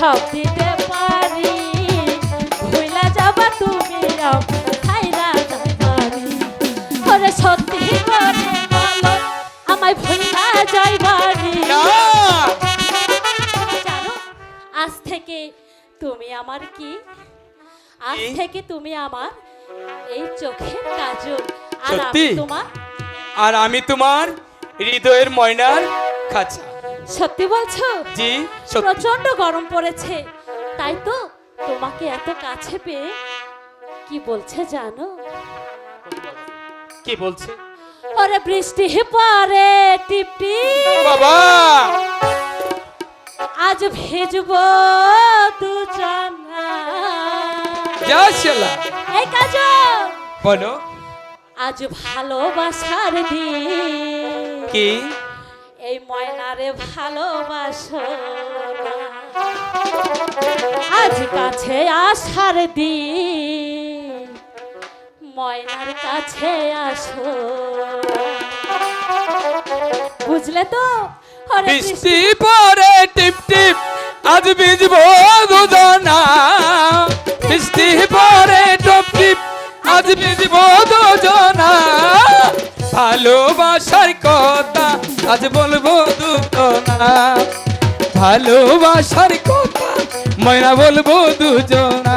সব দিতে পারি ভুলা যাবা তুমি ওরে সত্যি আমায় ভুলা যাইবারি আজ থেকে তুমি আমার কি? আজ থেকে তুমি আমার এই চোখের কাজল। আর? আমি তোমার আর আমি তোমার হৃদয়ের ময়নার খাঁচা। সত্যি বলছো? জি প্রচণ্ড গরম পড়েছে। তাই তো তোমাকে এত কাছে পেয়ে কি বলছে জানো? কি বলছে? ওরে বৃষ্টি পরে টিপটি বাবা! আজ ভেজবো দুজন যা শালা। এই কাজল বলো। আজ ভালোবাসার দিন। কি? এই ময়নারে ভালোবাসো আজ কাছে আসার দিন ময়নার কাছে আসো বুঝলে তো? বৃষ্টি পরে টিপ টিপ আজ ভিজবো ভালোবাসার কথা আজ বলব দুজনা ভালোবাসার কথা ময়না বলব দুজনা।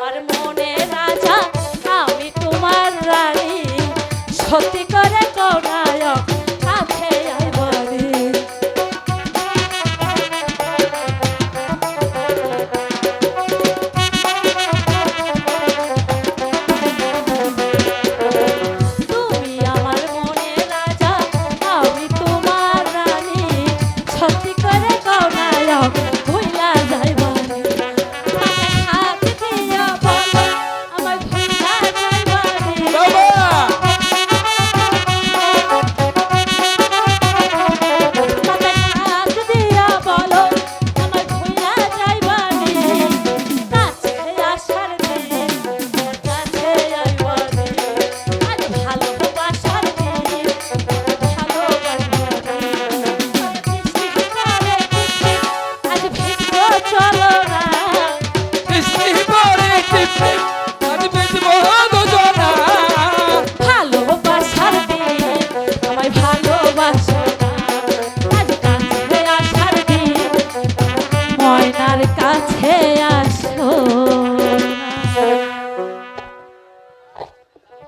আমার মনে রাজা আমি তোমার রানী। সত্যি